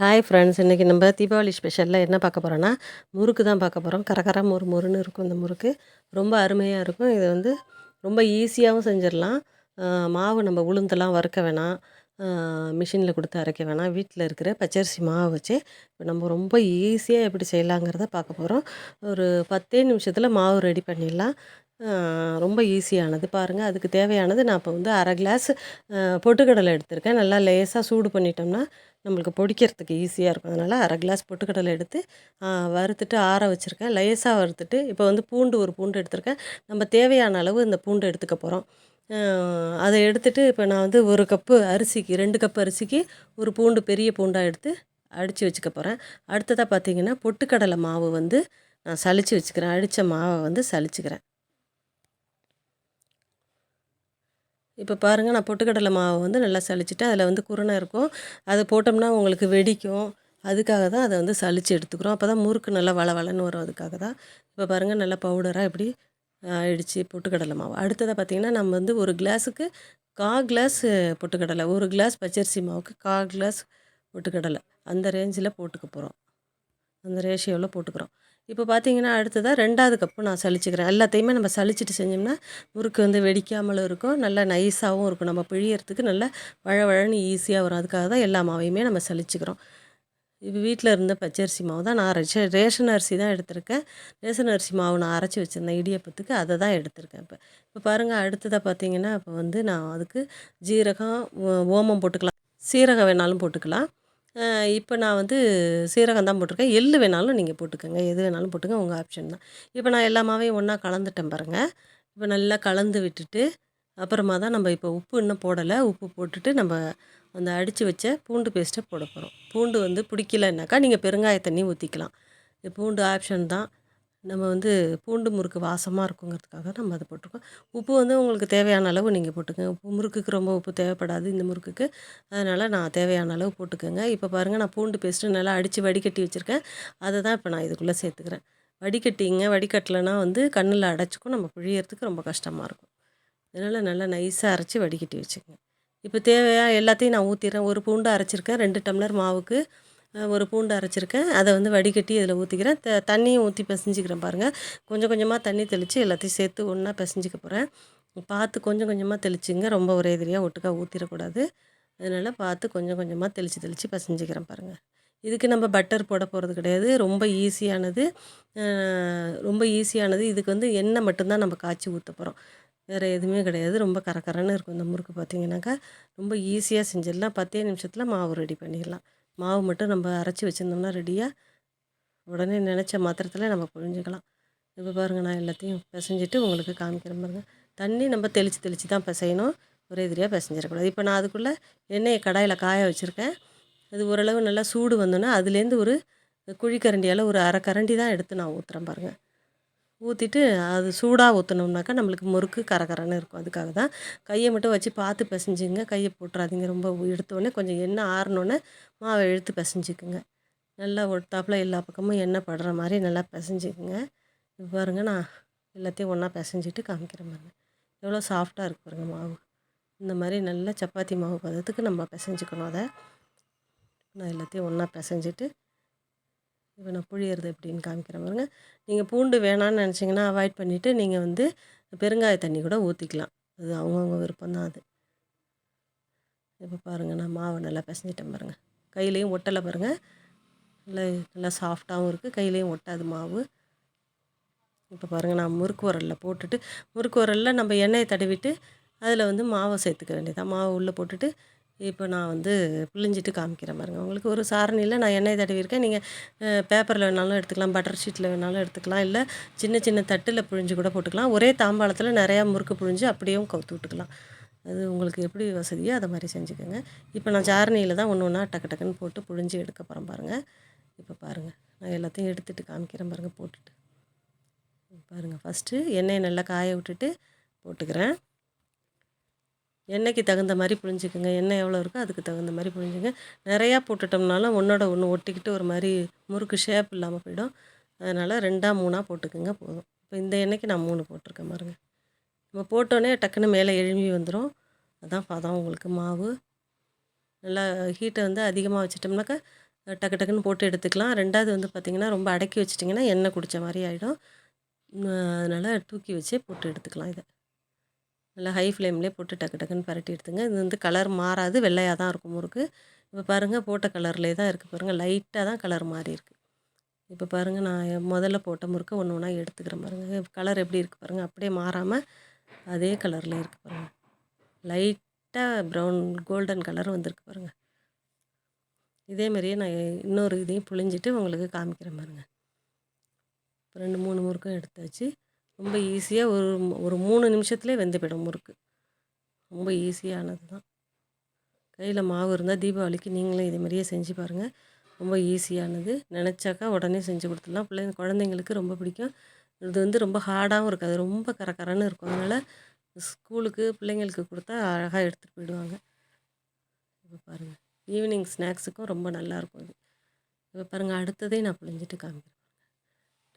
Hi friends இன்றைக்கி நம்ம தீபாவளி ஸ்பெஷலில் என்ன பார்க்க போகிறோன்னா முறுக்கு தான் பார்க்க போகிறோம் கரகர மொறு மொறுன்னு இருக்கும் இந்த முறுக்கு. ரொம்ப அருமையாக இருக்கும். இது வந்து ரொம்ப ஈஸியாகவும் செஞ்சிடலாம். மாவு நம்ம உளுந்தெல்லாம் வறுக்க வேணாம். மிஷினில் கொடுத்து அரைக்க வேணாம். வீட்டில் இருக்கிற பச்சரிசி மாவு வச்சு இப்போ நம்ம ரொம்ப ஈஸியாக எப்படி செய்யலாங்கிறத பார்க்க போகிறோம் ஒரு பத்தே நிமிஷத்தில் மாவு ரெடி பண்ணிடலாம். ரொம்ப ஈஸியானது. பாருங்கள் அதுக்கு தேவையானது நான் இப்போ வந்து அரை கிளாஸ் பொட்டுக்கடலை எடுத்திருக்கேன். நல்லா லேசாக சூடு பண்ணிட்டோம்னா நம்மளுக்கு பொடிக்கிறதுக்கு ஈஸியாக இருக்கும். அதனால் அரை கிளாஸ் பொட்டுக்கடலை எடுத்து வறுத்துட்டு ஆற வச்சுருக்கேன். லேசாக வறுத்துட்டு இப்போ வந்து பூண்டு ஒரு பூண்டு எடுத்திருக்கேன். நம்ம தேவையான அளவு இந்த பூண்டு எடுத்துக்க போகிறோம் அதை எடுத்துகிட்டு இப்போ நான் வந்து ஒரு கப்பு அரிசிக்கு ரெண்டு கப் அரிசிக்கு ஒரு பூண்டு பெரிய பூண்டாக எடுத்து அடித்து வச்சுக்க போகிறேன் அடுத்ததாக பார்த்தீங்கன்னா பொட்டுக்கடலை மாவு வந்து நான் சலிச்சு வச்சுக்கிறேன். அடித்த மாவை வந்து சளிச்சுக்கிறேன். இப்போ பாருங்கள் நான் பொட்டுக்கடலை மாவை வந்து நல்லா சலிச்சுட்டு அதில் வந்து குருணை இருக்கும். அது போட்டோம்னா உங்களுக்கு வெடிக்கும். அதுக்காக தான் அதை வந்து சளிச்சு எடுத்துக்கிறோம். அப்போ தான் முறுக்கு நல்லா வள வளன்னு வரும் அதுக்காக தான். இப்போ பாருங்கள் நல்லா பவுடராக இப்படி ஆயிடுச்சு பொட்டுக்கடலை மாவு. அடுத்ததாக பார்த்திங்கன்னா நம்ம வந்து ஒரு கிளாஸுக்கு கா கிளாஸ் பொட்டுக்கடலை ஒரு கிளாஸ் பச்சரிசி மாவுக்கு கா கிளாஸ் பொட்டுக்கடலை அந்த ரேஞ்சில் போட்டுக்க போகிறோம் அந்த ரேஷியோவில் போட்டுக்கிறோம். இப்போ பார்த்தீங்கன்னா அடுத்ததாக ரெண்டாவது கப்பு நான் சலிச்சுக்கிறேன் எல்லாத்தையுமே நம்ம சளிச்சிட்டு செஞ்சோம்னா முறுக்கு வந்து வெடிக்காமலும் இருக்கும். நல்லா நைஸாகவும் இருக்கும். நம்ம பிழியறதுக்கு நல்லா வழவழன்னு ஈஸியாக வரும். அதுக்காக தான் எல்லா மாவையுமே நம்ம சலிச்சுக்கிறோம் இப்போ வீட்டில் இருந்த பச்சரிசி மாவு தான் நான் அரைச்ச ரேஷன் அரிசி தான் எடுத்திருக்கேன். ரேஷன் அரிசி மாவு நான் அரைச்சி வச்சுருந்தேன் இடியப்பத்துக்கு அதை தான் எடுத்திருக்கேன் இப்போ. இப்போ பாருங்கள் அடுத்ததாக பார்த்தீங்கன்னா இப்போ வந்து நான் அதுக்கு ஜீரகம் ஓ- ஓமம் போட்டுக்கலாம். சீரகம் வேணாலும் போட்டுக்கலாம். இப்போ நான் வந்து சீரகம் தான் போட்டிருக்கேன். எள்ளு வேணாலும் நீங்கள் போட்டுக்கோங்க. எது வேணாலும் போட்டுங்க உங்கள் ஆப்ஷன் தான். இப்போ நான் எல்லாமே ஒன்றா கலந்துட்டேன் பாருங்கள் இப்போ நல்லா கலந்து விட்டுட்டு அப்புறமா தான் நம்ம இப்போ உப்பு இன்னும் போடலை. உப்பு போட்டுட்டு நம்ம அந்த அடித்து வச்ச பூண்டு பேஸ்ட்டை போட போகிறோம் பூண்டு வந்து பிடிக்கலன்னாக்கா நீங்கள் பெருங்காய தண்ணி ஊற்றிக்கலாம் இந்த பூண்டு ஆப்ஷன் தான். நம்ம வந்து பூண்டு முறுக்கு வாசமாக இருக்குங்கிறதுக்காக நம்ம அதை போட்டிருக்கோம். உப்பு வந்து உங்களுக்கு தேவையான அளவு நீங்கள் போட்டுக்கோங்க. உப்பு முறுக்குக்கு ரொம்ப உப்பு தேவைப்படாது இந்த முறுக்குக்கு. அதனால் நான் தேவையான அளவு போட்டுக்கோங்க. இப்போ பாருங்கள் நான் பூண்டு பேஸ்ட்டு நல்லா அடித்து வடிகட்டி வச்சுருக்கேன். அதை தான் இப்போ நான் இதுக்குள்ளே சேர்த்துக்கிறேன். வடிகட்டிங்க வடிகட்டலைன்னா வந்து கண்ணில் அடைச்சிக்கும் நம்ம புழியறதுக்கு ரொம்ப கஷ்டமாக இருக்கும். அதனால் நல்லா நைஸாக அரைச்சி வடிகட்டி வச்சுக்கோங்க. இப்போ தேவையா எல்லாத்தையும் நான் ஊற்றிடுறேன் ஒரு பூண்டு அரைச்சிருக்கேன். ரெண்டு டம்ளர் மாவுக்கு ஒரு பூண்டு அரைச்சிருக்கேன். அதை வந்து வடிகட்டி இதில் ஊற்றிக்கிறேன் த தண்ணியும் ஊற்றி பிசைஞ்சிக்கிறேன் பாருங்கள் கொஞ்சம் கொஞ்சமாக தண்ணி தெளித்து எல்லாத்தையும் சேர்த்து ஒன்றா பிசைஞ்சிக்க போகிறேன் பார்த்து கொஞ்சம் கொஞ்சமாக தெளிச்சுங்க. ரொம்ப ஒரே எதிரியாக ஒட்டுக்கா ஊற்றிடக்கூடாது அதனால் பார்த்து கொஞ்சம் கொஞ்சமாக தெளித்து தெளித்து பிசைஞ்சிக்கிறேன் பாருங்கள் இதுக்கு நம்ம பட்டர் போட போகிறது கிடையாது. ரொம்ப ஈஸியானது. ரொம்ப ஈஸியானது. இதுக்கு வந்து எண்ணெய் மட்டும்தான் நம்ம காய்ச்சி ஊற்ற போகிறோம் வேறு எதுவுமே கிடையாது. ரொம்ப கரக்கரன்னு இருக்கும் இந்த முறுக்கு பார்த்திங்கனாக்கா ரொம்ப ஈஸியாக செஞ்சிடலாம். பத்தே நிமிஷத்தில் மாவு ரெடி பண்ணிடலாம். மாவு மட்டும் நம்ம அரைச்சி வச்சுருந்தோம்னா ரெடியாக உடனே நினச்ச மாத்திரத்தில் நம்ம புழிஞ்சிக்கலாம். இப்போ பாருங்கள் நான் எல்லாத்தையும் பிசைஞ்சிட்டு உங்களுக்கு காமிக்கிறேன் பாருங்கள் தண்ணி நம்ம தெளித்து தெளித்து தான் பிசையணும். ஒரே எதிரியாக பிசைஞ்சிடக்கூடாது. இப்போ நான் அதுக்குள்ளே எண்ணெயை கடாயில் காய வச்சுருக்கேன். அது ஓரளவு நல்லா சூடு வந்தோன்னே அதுலேருந்து ஒரு குழிக்கரண்டியால் ஒரு அரை கரண்டி தான் எடுத்து நான் ஊற்றுறேன் பாருங்கள் ஊற்றிட்டு அது சூடாக ஊற்றினோம்னாக்கா நம்மளுக்கு முறுக்கு கரகரன்னு இருக்கும். அதுக்காக தான் கையை மட்டும் வச்சு பார்த்து பிசைஞ்சுங்க. கையை போட்டுறாதீங்க. ரொம்ப எடுத்தோடனே கொஞ்சம் எண்ணெய் ஆறினோடனே மாவை இழுத்து பிசைஞ்சிக்குங்க. நல்லா ஒட்டாப்புல எல்லா பக்கமும் எண்ணெய் படுற மாதிரி நல்லா பிசைஞ்சிக்குங்க. பாருங்க நான் எல்லாத்தையும் ஒன்றா பிசைஞ்சிட்டு காமிக்கிறேன் பாருங்க. எவ்வளோ சாஃப்டாக இருக்கு பாருங்க மாவு. இந்த மாதிரி நல்லா சப்பாத்தி மாவு பதத்துக்கு நம்ம பிசைஞ்சிக்கணும் அதை. நான் எல்லாத்தையும் ஒன்றா பிசைஞ்சிட்டு இப்போ நான் புழியறது எப்படின்னு காமிக்கிறேன் பாருங்க. நீங்கள் பூண்டு வேணான்னு நினச்சிங்கன்னா அவாய்ட் பண்ணிவிட்டு நீங்கள் வந்து பெருங்காய தண்ணி கூட ஊற்றிக்கலாம் அது அவங்கவுங்க விருப்பம் தான் அது. இப்போ பாருங்கள் நான் மாவை நல்லா பிசைஞ்சிட்டேன் பாருங்கள் கையிலையும் ஒட்டலை பாருங்கள் நல்லா நல்லா சாஃப்டாகவும் இருக்குது கையிலையும் ஒட்டாது மாவு. இப்போ பாருங்கள் நான் முறுக்கு உரலில் போட்டுட்டு முறுக்கு உரலில் நம்ம எண்ணெயை தடவிட்டு அதில் வந்து மாவை சேர்த்துக்க வேண்டியதான் மாவு உள்ளே போட்டுட்டு இப்போ நான் வந்து பிழிஞ்சிட்டு காமிக்கிறேன் பாருங்கள் உங்களுக்கு ஒரு சாரணியில் நான் எண்ணெய் தடவிருக்கேன் நீங்கள் பேப்பரில் வேணாலும் எடுத்துக்கலாம் பட்டர் ஷீட்டில் வேணாலும் எடுத்துக்கலாம் இல்லை சின்ன சின்ன தட்டில் புழிஞ்சு கூட போட்டுக்கலாம். ஒரே தாம்பாளத்தில் நிறையா முறுக்கு புழிஞ்சு அப்படியும் கவுத்து விட்டுக்கலாம். அது உங்களுக்கு எப்படி வசதியோ அதை மாதிரி செஞ்சுக்கோங்க. இப்போ நான் சாரணியில் தான் ஒன்று ஒன்றா டக்கு டக்குன்னு போட்டு புழிஞ்சு எடுக்க போகிறேன் பாருங்கள் இப்போ பாருங்கள் நான் எல்லாத்தையும் எடுத்துகிட்டு காமிக்கிறேன் பாருங்கள் போட்டுட்டு. பாருங்கள் ஃபஸ்ட்டு எண்ணெயை நல்லா காய விட்டுட்டு போட்டுக்கிறேன். எண்ணெய்க்கு தகுந்த மாதிரி புழிஞ்சுக்குங்க எண்ணெய் எவ்வளோ இருக்கோ அதுக்கு தகுந்த மாதிரி புழிஞ்சுங்க நிறையா போட்டுட்டோம்னாலும் ஒன்றோட ஒன்று ஒட்டிக்கிட்டு ஒரு மாதிரி முறுக்கு ஷேப் இல்லாமல் போயிடும். அதனால் ரெண்டாக மூணாக போட்டுக்குங்க போதும். இப்போ இந்த எண்ணெய்க்கு நான் மூணு போட்டிருக்கேன் பாருங்க. நம்ம போட்டோன்னே டக்குன்னு மேலே எழும்பி வந்துடும் அதான் பதம் உங்களுக்கு மாவு. நல்லா ஹீட்டை வந்து அதிகமாக வச்சிட்டோம்னாக்கா டக்கு டக்குன்னு போட்டு எடுத்துக்கலாம். ரெண்டாவது வந்து பார்த்திங்கன்னா ரொம்ப அடக்கி வச்சிட்டிங்கன்னா எண்ணெய் குடித்த மாதிரி ஆகிடும் அதனால் தூக்கி வச்சே போட்டு எடுத்துக்கலாம் இதை. நல்லா ஹை ஃப்ளேம்லேயே போட்டு டக்கு டக்குன்னு பரட்டி எடுத்துங்க. இது வந்து கலர் மாறாது வெள்ளையாக தான் இருக்கும் முறுக்கு. இப்போ பாருங்கள் போட்ட கலர்லேயே தான் இருக்குது பாருங்கள் லைட்டாக தான் கலர் மாறி இருக்குது இப்போ பாருங்கள் நான் முதல்ல போட்ட முறுக்க ஒன்று ஒன்றா எடுத்துக்கிறேன் பாருங்கள் கலர் எப்படி இருக்குது பாருங்கள் அப்படியே மாறாமல் அதே கலரில் இருக்குது பாருங்கள் லைட்டாக ப்ரௌன் கோல்டன் கலர் வந்திருக்கு பாருங்கள் இதேமாரியே நான் இன்னொரு இதையும் புழிஞ்சிட்டு உங்களுக்கு காமிக்கிறேன் பாருங்கள் ரெண்டு மூணு முறுக்கும் எடுத்தாச்சு. ரொம்ப ஈஸியாக ஒரு ஒரு மூணு நிமிஷத்துலேயே வெந்து போயிடும் முறுக்கு. ரொம்ப ஈஸியானது தான் கையில் மாவு இருந்தால் தீபாவளிக்கு நீங்களும் இதே மாதிரியே செஞ்சு பாருங்கள் ரொம்ப ஈஸியானது நினச்சாக்கா உடனே செஞ்சு கொடுத்துடலாம். பிள்ளைங்க குழந்தைங்களுக்கு ரொம்ப பிடிக்கும். இது வந்து ரொம்ப ஹார்டாகவும் இருக்காது. ரொம்ப கரகரன்னு இருக்கும். அதனால் ஸ்கூலுக்கு பிள்ளைங்களுக்கு கொடுத்தா அழகாக எடுத்துகிட்டு போயிடுவாங்க. இப்போ பாருங்கள் ஈவினிங் ஸ்நாக்ஸுக்கும் ரொம்ப நல்லாயிருக்கும் இது. இப்போ பாருங்கள் அடுத்ததே நான் பிழிஞ்சிட்டு காமிக்கிறேன்.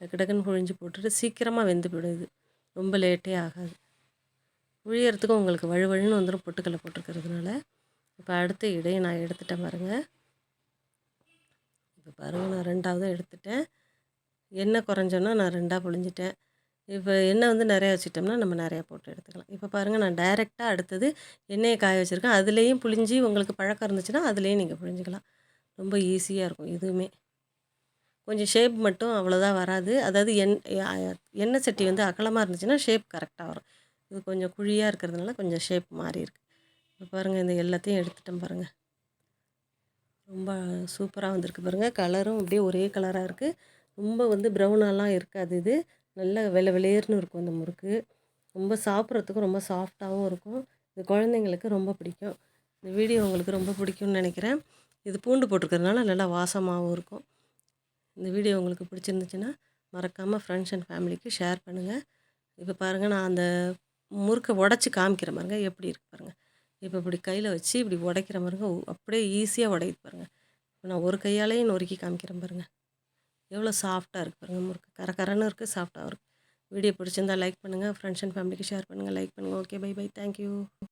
டக்கு டக்குன்னு புழிஞ்சு போட்டுட்டு சீக்கிரமாக வெந்து போயிடுது. ரொம்ப லேட்டே ஆகாது. புழியறதுக்கும் உங்களுக்கு வழுவழுன்னு வந்துடும் பொட்டுக்கல்லை போட்டிருக்கிறதுனால. இப்போ அடுத்த இடையை நான் எடுத்துட்டேன் பாருங்கள் இப்போ பாருங்கள் நான் ரெண்டாவதும் எடுத்துட்டேன். எண்ணெய் குறைஞ்சோன்னா நான் ரெண்டாக புழிஞ்சிட்டேன். இப்போ எண்ணெய் வந்து நிறையா வச்சுட்டோம்னா நம்ம நிறையா போட்டு எடுத்துக்கலாம். இப்போ பாருங்கள் நான் டைரெக்டாக அடுத்தது எண்ணெயை காய வச்சுருக்கேன். அதுலேயும் புழிஞ்சி உங்களுக்கு பழக்கம் இருந்துச்சுன்னா அதுலேயும் நீங்கள் புழிஞ்சிக்கலாம். ரொம்ப ஈஸியாக இருக்கும் இதுவுமே கொஞ்சம் ஷேப் மட்டும் அவ்வளோதான் வராது. அதாவது எண் எண்ணெய் சட்டி வந்து அகலமாக இருந்துச்சுன்னா ஷேப் கரெக்டாக வரும். இது கொஞ்சம் குழியாக இருக்கிறதுனால கொஞ்சம் ஷேப் மாறி இருக்குது இப்போ பாருங்கள் இந்த எல்லாத்தையும் எடுத்துட்டேன் பாருங்கள் ரொம்ப சூப்பராக வந்திருக்கு பாருங்கள் கலரும் அப்படியே ஒரே கலராக இருக்குது ரொம்ப வந்து ப்ரௌனாலாம் இருக்காது இது. நல்ல வெள்ளை வெளியேறுனு இருக்கும் அந்த முறுக்கு. ரொம்ப சாப்பிட்றதுக்கும் ரொம்ப சாஃப்டாகவும் இருக்கும். இது குழந்தைங்களுக்கு ரொம்ப பிடிக்கும். இந்த வீடியோ உங்களுக்கு ரொம்ப பிடிக்கும்னு நினைக்கிறேன். இது பூண்டு போட்டிருக்கிறதுனால நல்லா வாசமாகவும் இருக்கும். இந்த வீடியோ உங்களுக்கு பிடிச்சிருந்துச்சுன்னா மறக்காமல் ஃப்ரெண்ட்ஸ் அண்ட் ஃபேமிலிக்கு ஷேர் பண்ணுங்கள் இப்போ பாருங்கள் நான் அந்த முறுக்கை உடச்சி காமிக்கிற பாருங்க எப்படி இருக்கு பாருங்கள் இப்போ இப்படி கையில் வச்சு இப்படி உடைக்கிற பாருங்க அப்படியே ஈஸியாக உடையுது பாருங்கள் இப்போ நான் ஒரு கையாலேயும் நொறுக்கி காமிக்கிறேன் பாருங்கள் எவ்வளோ சாஃப்டாக இருக்குது பாருங்கள் முறுக்கு. கரகரன்னு இருக்குது சாஃப்டாகவும் இருக்குது வீடியோ பிடிச்சிருந்தா லைக் பண்ணுங்கள் ஃப்ரெண்ட்ஸ் அண்ட் ஃபேமிலிக்கு ஷேர் பண்ணுங்கள் லைக் பண்ணுங்கள் okay bye bye thank you